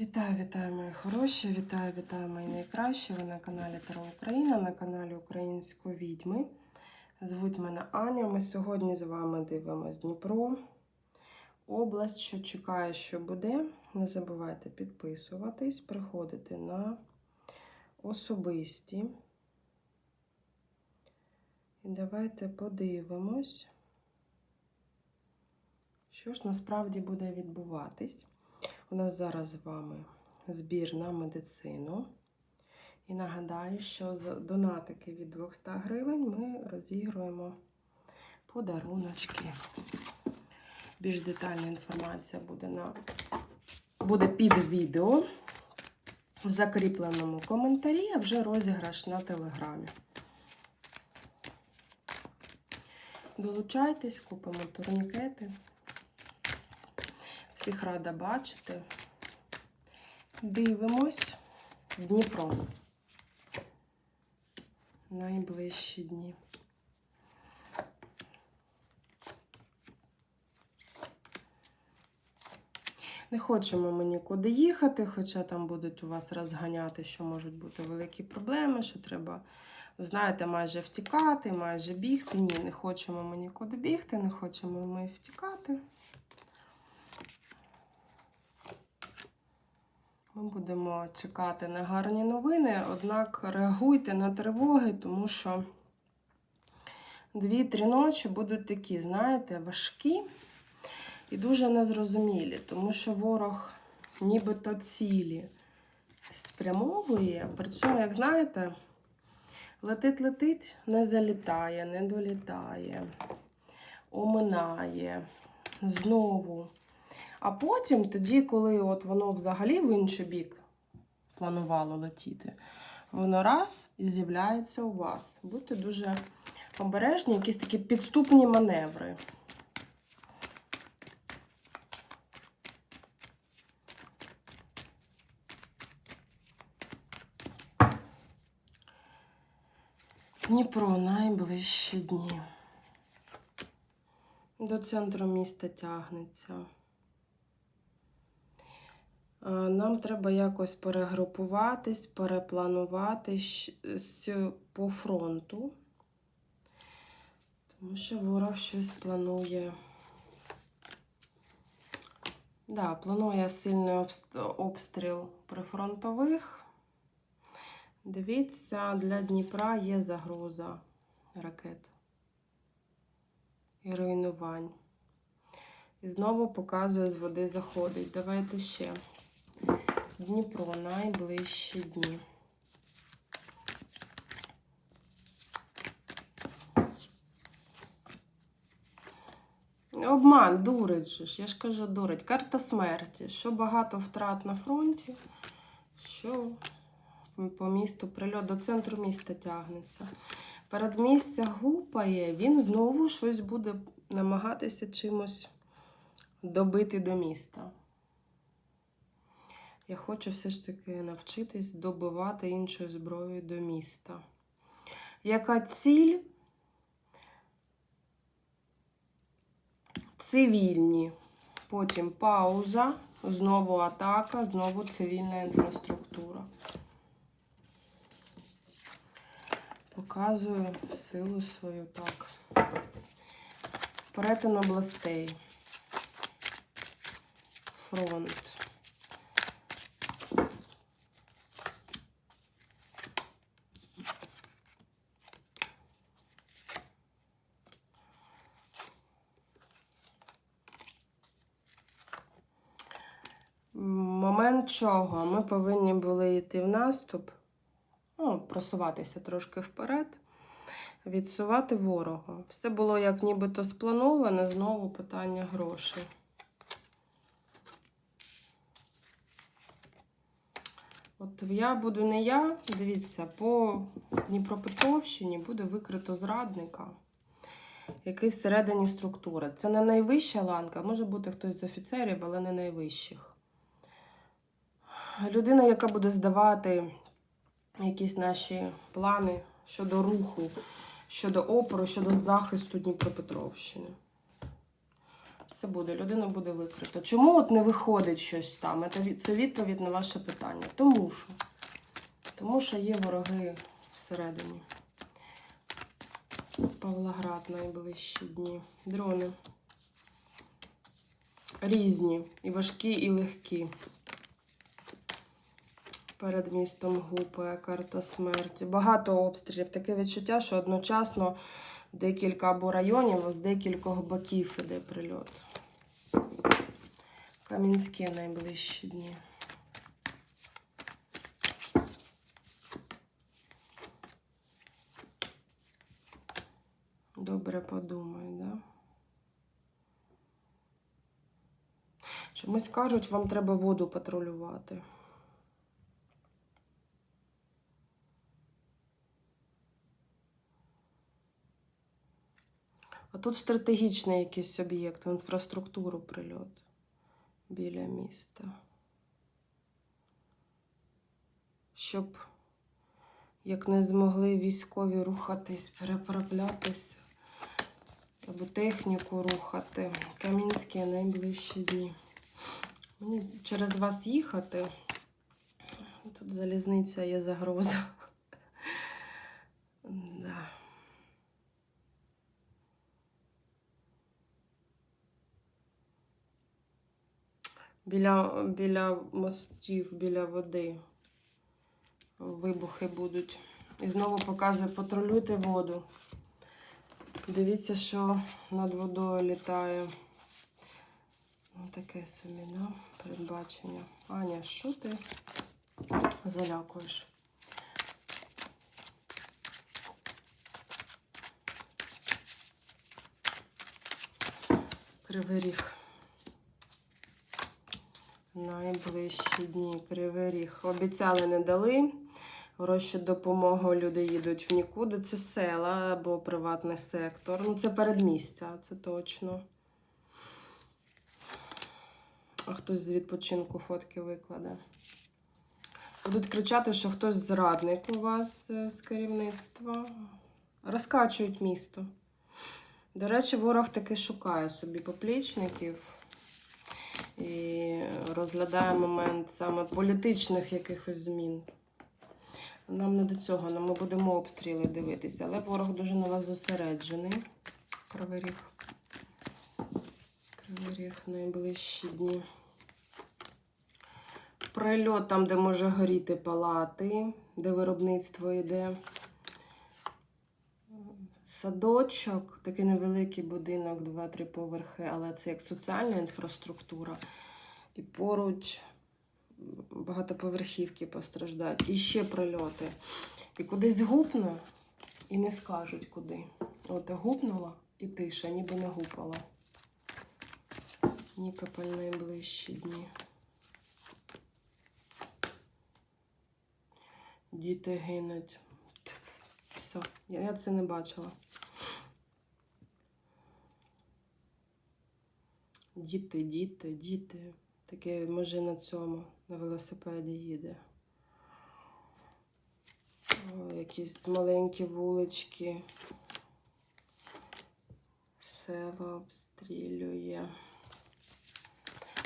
Вітаю, вітаю, мої хороші! Вітаю, вітаю, мої найкращі. Ви на каналі Таро Україна, на каналі Української відьми. Звуть мене Аня. Ми сьогодні з вами дивимось Дніпро. Область, що чекає, що буде. Не забувайте підписуватись, приходити на особисті. І давайте подивимось, що ж насправді буде відбуватись. У нас зараз з вами збір на медицину. І нагадаю, що за донатики від 200 гривень ми розігруємо подаруночки. Більш детальна інформація буде, на... буде під відео в закріпленому коментарі, а вже розіграш на телеграмі. Долучайтесь, купимо турнікети. Всіх рада бачити. Дивимось Дніпро. Найближчі дні. Не хочемо ми нікуди їхати, хоча там будуть у вас розганяти, що можуть бути великі проблеми, що треба, знаєте, майже втікати, майже бігти. Ні, не хочемо ми нікуди бігти, не хочемо ми втікати. Ми будемо чекати на гарні новини, однак реагуйте на тривоги, тому що дві-три ночі будуть такі, знаєте, важкі і дуже незрозумілі, тому що ворог нібито цілі спрямовує, при цьому, як знаєте, летить-летить, не залітає, не долітає, оминає знову. А потім, тоді, коли от воно взагалі в інший бік планувало летіти, воно раз і з'являється у вас. Будьте дуже обережні, якісь такі підступні маневри. Дніпро найближчі дні. До центру міста тягнеться. Е, Нам треба якось перегрупуватись, перепланувати по фронту, тому що ворог щось планує. Да, планує сильний обстріл прифронтових. Дивіться, для Дніпра є загроза ракет і руйнувань. І знову показує, з води заходить. Давайте ще. Дніпро найближчі дні. Обман, дурить же ж, я ж кажу, дурить. Карта смерті. Що багато втрат на фронті, що по місту прильот до центру міста тягнеться. Передмістя гупає, він знову щось буде намагатися чимось добити до міста. Я хочу все ж таки навчитись добивати іншою зброєю до міста. Яка ціль? Цивільні. Потім пауза, знову атака, знову цивільна інфраструктура. Показую силу свою так. Перетин областей. Фронт. Момент чого? Ми повинні були йти в наступ, ну, просуватися трошки вперед, відсувати ворога. Все було як нібито сплановане, знову питання грошей. От я буду не я, дивіться, по Дніпропетровщині буде викрито зрадника, який всередині структури. Це не найвища ланка, може бути хтось з офіцерів, але не найвищих. Людина, яка буде здавати якісь наші плани щодо руху, щодо опору, щодо захисту Дніпропетровщини. це буде, людина буде викрито. Чому от не виходить щось там? Це відповідь на ваше питання. Тому що. Тому що є вороги всередині. Павлоград найближчі дні. Дрони. Різні. І важкі, і легкі. Перед містом гупає карта смерті. Багато обстрілів. Таке відчуття, що одночасно декілька або районів з декількох боків іде прильот. Кам'янське найближчі дні. Добре подумай, да? Чомусь кажуть, вам треба воду патрулювати. А тут стратегічний якийсь об'єкт, інфраструктуру прильот біля міста. Щоб як не змогли військові рухатись, переправлятись, або техніку рухати. Камінські найближчі дні. Мені через вас їхати. Тут залізниця є загроза. Да. Біля, біля мостів, біля води вибухи будуть. І знову показує, патрулюйте воду. Дивіться, що над водою літає. Ну, таке собі, да? передбачення. Аня, що ти залякуєш? Кривий ріг. Найближчі дні Кривий Ріг. Обіцяли, не дали. Гроші допомогу люди їдуть в нікуди. Це села або приватний сектор. Ну, це передмістя, це точно. А хтось з відпочинку фотки викладе. Будуть кричати, що хтось зрадник у вас е, з керівництва. Розкачують місто. До речі, ворог таки шукає собі поплічників і розглядає момент саме політичних якихось змін. Нам не до цього, нам ми будемо обстріли дивитися, але ворог дуже на вас зосереджений. Кривий ріг найближчі дні. Прильот там, де може горіти палати, де виробництво йде. Садочок, такий невеликий будинок, 2-3 поверхи, але це як соціальна інфраструктура. І поруч багатоповерхівки постраждають. І ще прильоти. І кудись гупне, і не скажуть куди. От гупнула і тиша, ніби не гупала. Нікополь найближчі дні. Діти гинуть. Все, я це не бачила. Діти, діти, діти. Таке, може, на цьому, на велосипеді їде. О, якісь маленькі вулички. Село обстрілює.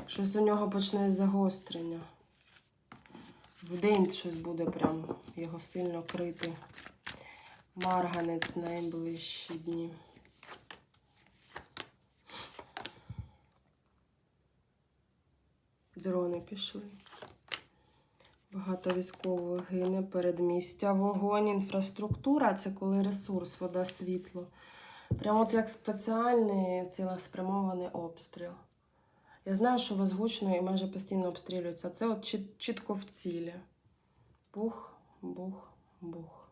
Щось у нього почне загострення. Вдень щось буде прям його сильно крити. Марганець найближчі дні. Дрони пішли. Багато військових гине передмістя. Вогонь, інфраструктура це коли ресурс, вода, світло. Прямо от як спеціальний цілеспрямований обстріл. Я знаю, що вас гучно і майже постійно обстрілюється. Це от чіт- чітко в цілі. Бух, бух, бух.